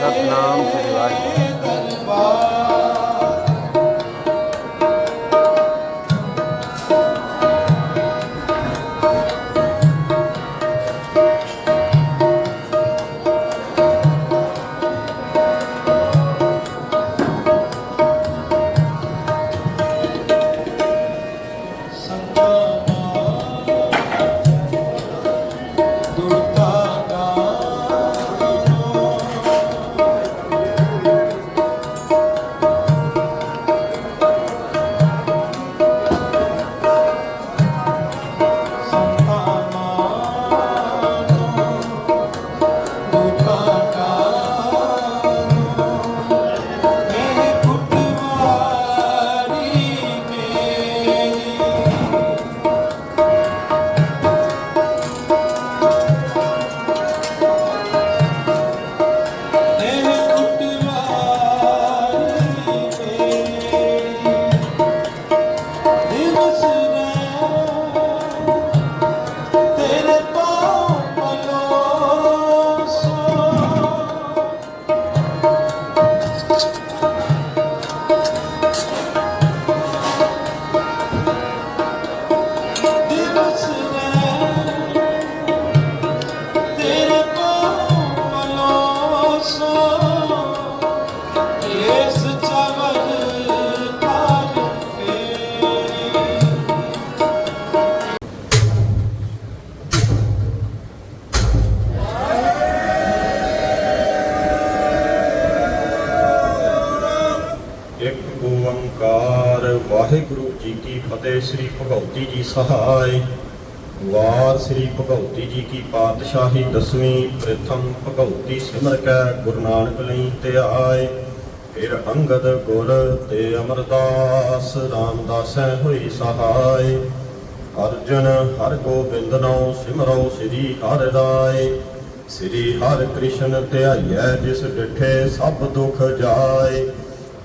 ਸਤਨਾਮ ਸ੍ਰੀ ਇੱਕ ਓੰਕਾਰ। ਵਾਹਿਗੁਰੂ ਜੀ ਕੀ ਫਤਿਹ, ਸ੍ਰੀ ਭਗਉਤੀ ਜੀ ਸਹਾਇ। ਵਾਰ ਸ੍ਰੀ ਭਗਉਤੀ ਜੀ ਕੀ ਪਾਤਸ਼ਾਹੀ ਦਸਵੀਂ, ਪ੍ਰਥਮ ਭਗਉਤੀ ਸਿਮਰ ਕੈ, ਗੁਰੂ ਨਾਨਕ ਲਈ ਤੇ ਫਿਰ ਅੰਗਦ ਗੁਰ ਤੇ ਅਮਰਦਾਸ, ਰਾਮਦਾਸੈ ਹੋਈ ਸਹਾਇ। ਅਰਜਨ ਹਰ ਗੋਬਿੰਦ ਨਉ ਸਿਮਰੋ ਸ੍ਰੀ ਹਰਿ ਰਾਏ ਸ੍ਰੀ ਹਰਿ ਕ੍ਰਿਸ਼ਨ ਧਿਆਈਐ, ਜਿਸ ਡਿਠੇ ਸਭ ਦੁਖ ਜਾਏ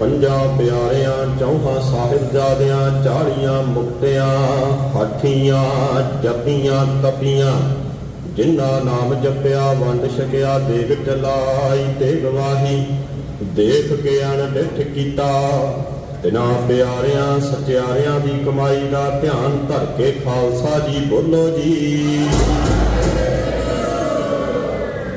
ਪੰਜਾਂ ਪਿਆਰਿਆਂ, ਚੌਹਾਂ ਸਾਹਿਬਜ਼ਾਦਿਆਂ, ਚਾਲੀਆਂ ਮੁਕਤਿਆਂ ਹਾਠੀਆਂ ਜਪੀਆਂ ਤਪੀਆਂ, ਜਿਨ੍ਹਾਂ ਨਾਮ ਜਪਿਆ, ਵੰਡ ਛਕਿਆ, ਦੇਗ ਚਲਾਈ ਤੇ ਗਵਾਹੀ ਦੇਖ ਕੇ ਅਣਡਿਠ ਕੀਤਾ। ਤਿਨਾਂ ਪਿਆਰਿਆਂ ਸਚਿਆਰਿਆਂ ਦੀ ਕਮਾਈ ਦਾ ਧਿਆਨ ਧਰ ਕੇ ਖਾਲਸਾ ਜੀ ਬੋਲੋ ਜੀ।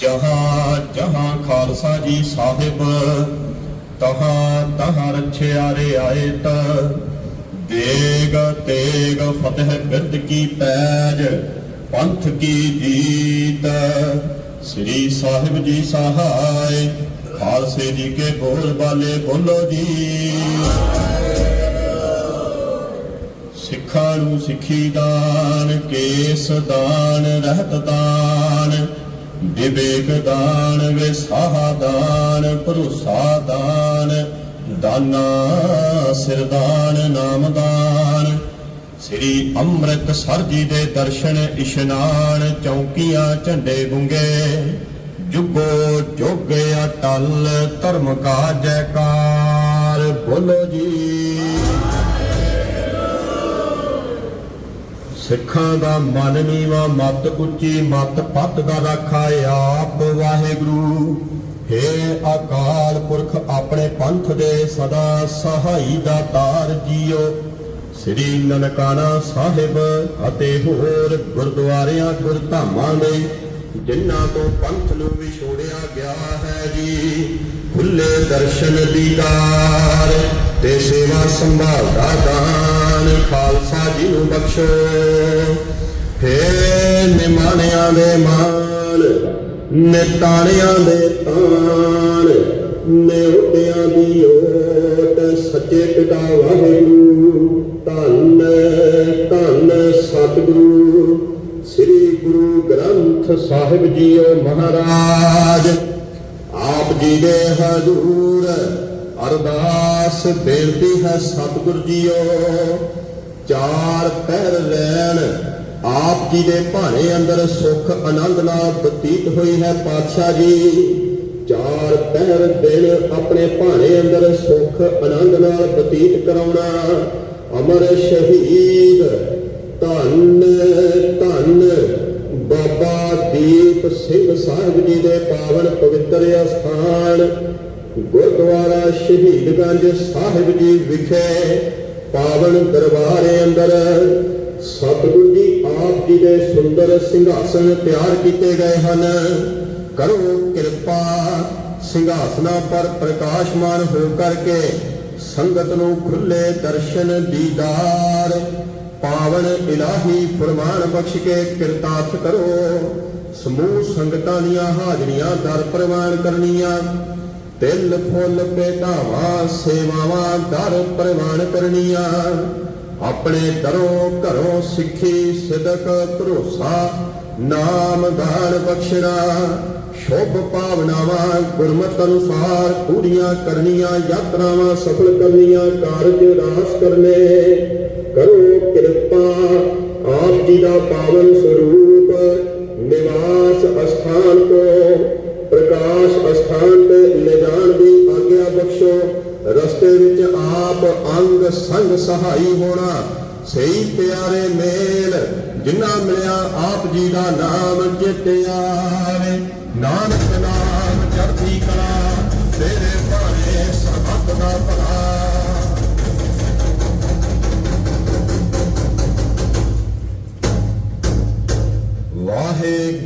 ਜਹਾਂ ਜਹਾਂ ਖਾਲਸਾ ਜੀ ਸਾਹਿਬ, ਤਹਾਂ ਤਹਾਂ ਰਛਿਆ ਰਿਆਇਤ ਦੇਗ, ਤੇਗ ਫਤਿਹ ਬਿਰਦ ਕੀ ਪੈਜ, ਪੰਥ ਕੀ ਜੀਤ। ਸ੍ਰੀ ਸਾਹਿਬ ਜੀ ਸਹਾਇ, ਖਾਲਸੇ ਜੀ ਕੇ ਬੋਲ ਬਾਲੇ ਬੋਲੋ ਜੀ। ਸਿੱਖਾਂ ਨੂੰ ਸਿੱਖੀ ਦਾਨ, ਕੇਸ ਦਾਨ, ਰਹਿਤ ਦਾਨ। ਵਿਵੇਕ ਦਾਨ, ਵਿਸਾਹਾ ਦਾਨ, ਭਰੋਸਾ ਦਾਨ, ਦਾਨਾ, ਸਿਰਦਾਨ ਨਾਮਦਾਨ ਸ੍ਰੀ ਅੰਮ੍ਰਿਤ ਸਰ ਜੀ ਦੇ ਦਰਸ਼ਨ ਇਸ਼ਨਾਨ, ਚੌਕੀਆਂ ਝੰਡੇ ਗੁੰਗੇ ਜੁਗੋ ਜੁਗ ਅਟਲ, ਧਰਮ ਕਾ ਜੈਕਾਰ ਬੋਲੋ ਜੀ। ਸਿੱਖਾਂ ਦਾ ਮਨ ਨੀਵਾ, ਮਤ ਉੱਚੀ ਮਤ ਪੱਤ ਦਾ ਰੱਖਾ ਆਪ ਵਾਹਿਗੁਰੂ। ਹੈ ਅਕਾਲ ਪੁਰਖ, ਆਪਣੇ ਪੰਥ ਦੇ ਸਦਾ ਸਹਾਈ ਦਾ ਜੀਓ। ਸ੍ਰੀ ਨਨਕਾਣਾ ਸਾਹਿਬ ਅਤੇ ਹੋਰ ਗੁਰਦੁਆਰਿਆਂ, ਗੁਰਧਾਮਾਂ ਦੇ, ਜਿਨ੍ਹਾਂ ਤੋਂ ਪੰਥ ਨੂੰ ਵਿਛੋੜਿਆ ਗਿਆ ਹੈ ਜੀ, ਖੁੱਲੇ ਦਰਸ਼ਨ ਦੀਦਾਰ। ਤੇ ਸੇਵਾ ਸੰਭਾਲ ਦਾ ਦਾਨ ਖਾਲਸਾ ਜੀ ਨੂੰ ਬਖਸ਼ੋ। ਫੇ ਨਿਮਾਣਿਆਂ ਦੇ ਮਾਨ ਨਿਤਾਣਿਆਂ ਦੇ ਤਾਨ ਨਿਉਟਿਆਂ ਦੀ ਓਟ, ਸੱਚੇ ਪਿਤਾ ਵਾਹਿਗੁਰੂ, ਧੰਨ ਧੰਨ ਸਤਿਗੁਰੂ, ਸ੍ਰੀ ਗੁਰੂ ਗ੍ਰੰਥ ਸਾਹਿਬ ਜੀਓ ਮਹਾਰਾਜ। ਆਪ ਜੀ ਦੇ ਹਜ਼ੂਰ ਅਰਦਾਸ ਬੇਨਤੀ ਹੈ ਸਤਿਗੁਰ ਜੀਓ, ਚਾਰ ਪਹਿਰ ਲੈਣ, ਆਪ ਜੀ ਦੇ ਭਾਣੇ ਅੰਦਰ ਸੁਖ ਆਨੰਦ ਨਾਲ ਬਤੀਤ ਹੋਈ ਹੈ ਪਾਤਸ਼ਾਹ ਜੀ। ਚਾਰ ਪਹਿਰ ਦਿਨ ਆਪਣੇ ਭਾਣੇ ਅੰਦਰ ਸੁਖ ਆਨੰਦ ਨਾਲ ਬਤੀਤ ਕਰਾਉਣਾ, ਅਮਰ ਸ਼ਹੀਦ। ਧੰਨ ਧੰਨ ਬਾਬਾ ਦੀਪ ਸਿੰਘ ਸਾਹਿਬ ਜੀ ਦੇ ਪਾਵਨ ਪਵਿੱਤਰ ਅਸਥਾਨ। ਗੁਰਦੁਆਰਾ ਸ਼ਹੀਦਗੰਜ ਸਾਹਿਬ ਜੀ ਵਿਖੇ ਪਾਵਨ ਦਰਬਾਰੇ ਅੰਦਰ ਸਤਿਗੁਰੂ ਜੀ ਆਪ ਜੀ ਦੇ ਸੁੰਦਰ ਸਿੰਘਾਸਨ ਤਿਆਰ ਕੀਤੇ ਗਏ ਹਨ। ਕਰੋ ਕਿਰਪਾ ਸਿੰਘਾਸਨਾਂ ਪਰ ਪ੍ਰਕਾਸ਼ਮਾਨ ਹੋ ਕਰਕੇ ਸੰਗਤ ਨੂੰ ਖੁੱਲੇ ਦਰਸ਼ਨ ਦੀਦਾਰ। ਪਾਵਨ ਇਲਾਹੀ ਫਰਮਾਨ ਬਖਸ਼ ਕੇ ਕਿਰਤਾਰਥ ਕਰੋ। ਸਮੂਹ ਸੰਗਤਾਂ ਦੀਆਂ ਹਾਜ਼ਰੀਆਂ ਦਰ ਪ੍ਰਵਾਨ ਕਰਨੀਆਂ। ਤਿਲ ਫੁੱਲ ਭੇਟਾਵਾਂ, ਸੇਵਾਵਾਂ ਦਰ ਪ੍ਰਵਾਨ ਕਰਨੀਆਂ। ਆਪਣੇ ਦਰੋਂ ਘਰੋਂ ਸਿੱਖੀ ਸਿਦਕ ਭਰੋਸਾ, ਨਾਮ ਦਾਨ ਬਖਸ਼ਣਾ। ਸ਼ੁਭ ਭਾਵਨਾਵਾਂ ਗੁਰਮਤਿ ਅਨੁਸਾਰ ਪੂਰੀਆਂ ਕਰਨੀਆਂ, ਯਾਤਰਾਵਾਂ ਸਫਲ ਕਰਨੀਆਂ, ਕਾਰਜ ਰਾਸ ਕਰਨੇ। ਕਰੋ ਕਿਰਪਾ, ਆਪ ਜੀ ਦਾ ਪਾਵਨ ਸਰੂਪ ਨਿਵਾਸ ਅਸਥਾਨ ਪ੍ਰਕਾਸ਼ ਅਸਥਾਨ ਤੇ ਲੈ ਜਾਣ ਦੀ ਆਗਿਆ ਬਖਸ਼ੋ। ਰਸਤੇ ਵਿੱਚ ਆਪ ਅੰਗ ਸੰਗ ਸਹਾਈ ਹੋਣਾ। ਸਹੀ ਪਿਆਰੇ ਮੇਲ ਜਿਨ੍ਹਾਂ ਮਿਲਿਆ ਆਪ ਜੀ ਦਾ ਨਾਮ ਚਿੱਤੇ ਆਵੇ ਨਾਨਕ ਨਾਮ ਚੜ੍ਹਦੀ ਕਲਾ, ਤੇਰੇ ਭਾਣੇ ਸਰਬੱਤ ਦਾ ਭਲਾ। ਵਾਹਿਗੁਰੂ